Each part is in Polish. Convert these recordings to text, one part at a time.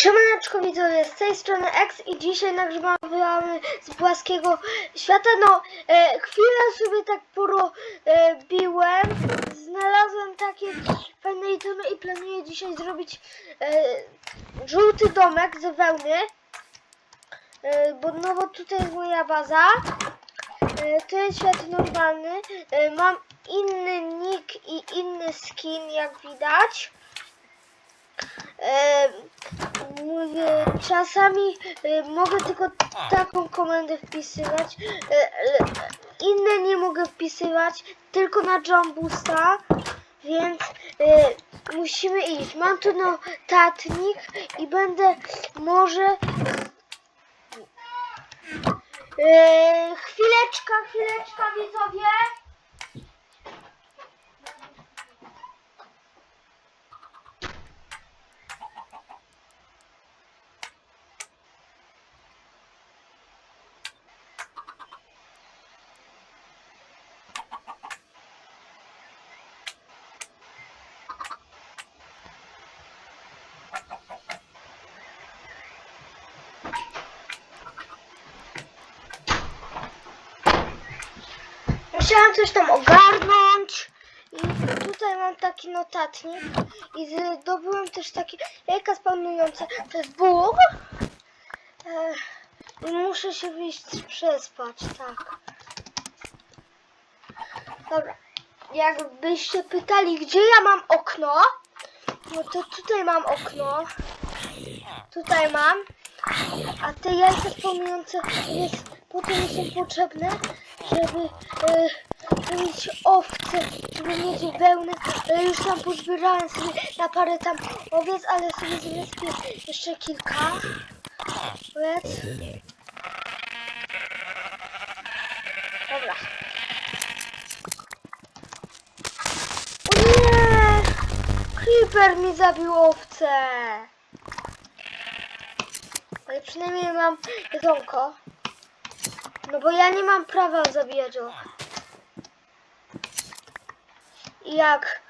Siemaneczko widzowie, z tej strony X i dzisiaj nagrywamy z płaskiego świata. No, e, chwilę sobie tak porobiłem, znalazłem takie fajne itemy i planuję dzisiaj zrobić e, żółty domek z wełny. E, bo, no bo tutaj jest moja baza. E, to jest świat normalny. E, mam inny nick i inny skin, jak widać. E, czasami e, mogę tylko taką komendę wpisywać. E, inne nie mogę wpisywać, tylko na Jumbusta, więc musimy iść. Mam tu notatnik i będę może... Chwileczka, chwileczka widzowie. Musiałam coś tam ogarnąć. I tutaj mam taki notatnik. I zdobyłem też takie jajka spełniające. To Bóg. E, I muszę się wyjść przespać, tak. Dobra. Jakbyście pytali, gdzie ja mam okno, no to tutaj mam okno. Tutaj mam. A te jajka spełniające jest, potem są potrzebne, żeby e, mieć owce, żeby mieć wełnę. E, już tam pozbierałem sobie na parę tam owiec, ale sobie zrespię jeszcze kilka owiec. Dobra. O nie! Creeper mi zabił owce! Ale przynajmniej mam jedzonko. No bo ja nie mam prawa zabijać. I jak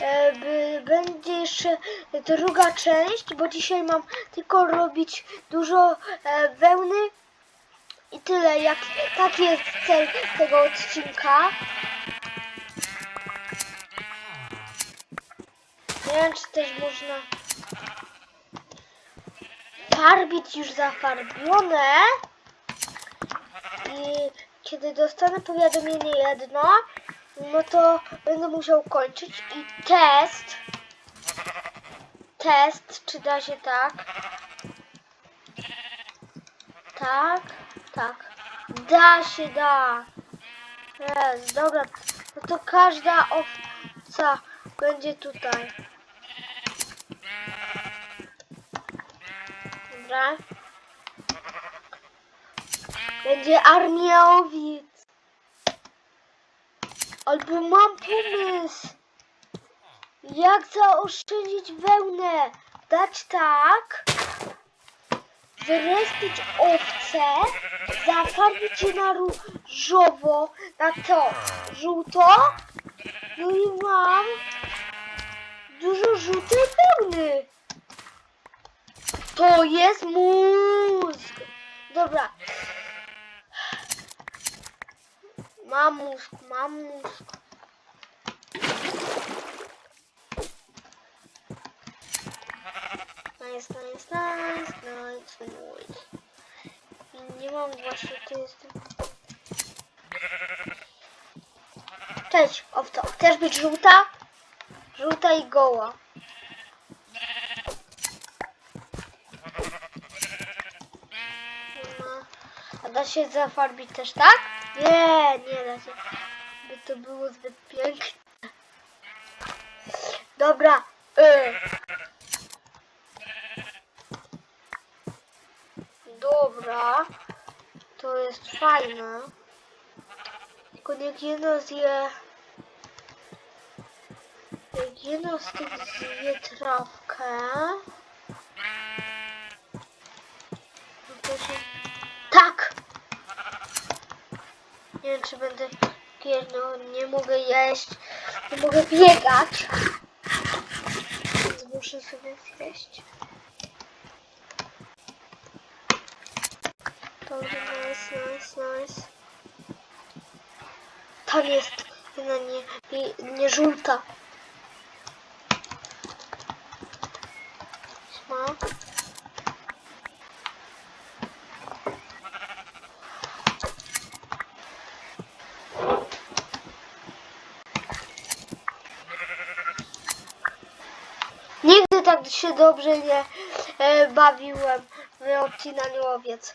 e, będzie jeszcze druga część, bo dzisiaj mam tylko robić dużo e, wełny i tyle. Jak, taki jest cel tego odcinka. Nie wiem, czy też można farbić już zafarbione. Kiedy dostanę powiadomienie jedno, no to będę musiał kończyć. I test. Test, czy da się tak? Tak, tak. Da się, da. Jest, dobra. No to każda owca będzie tutaj. Dobra. Będzie armia owiec. Albo mam pomysł. Jak zaoszczędzić wełnę? Dać tak. Wyrespić owce. Zafarbić je na różowo. Na to żółto. No i mam dużo żółtej wełny. To jest mózg. Dobra. Mam mózg, mam mózg. Nice, nice, nice, nice, nice. Nie mam właśnie, to jest... Cześć, owco. Chcesz być żółta? Żółta i goła. A da się zafarbić też tak? Nie, nie da się. By to było zbyt piękne. Dobra. Y. Dobra. To jest fajne. Tylko niech jedno zje... Jak jedno z tych zje trawkę... nie wiem czy będę piernął, no nie mogę jeść, nie mogę biegać, więc muszę sobie zjeść. Dobrze, nice, nice, nice. Tam jest jedna nie, nie, nie żółta. Smak. Się dobrze nie e, bawiłem w odcinaniu owiec.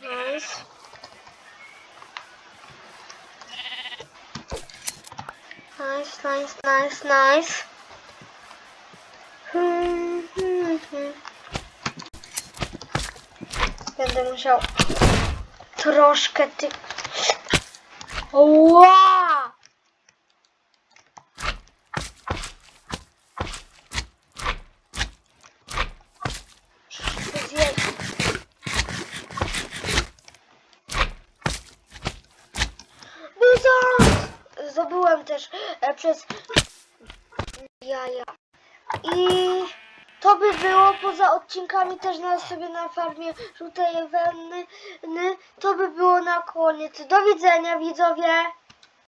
Nice. Nice, nice, nice, nice. Hmm, hmm, hmm. Będę musiał troszkę ty... Ła! Bizon! Zdobyłem też e, przez jaja. I to by było poza odcinkami też na sobie na farmie żółtej wenny. To by było na koniec. Do widzenia widzowie!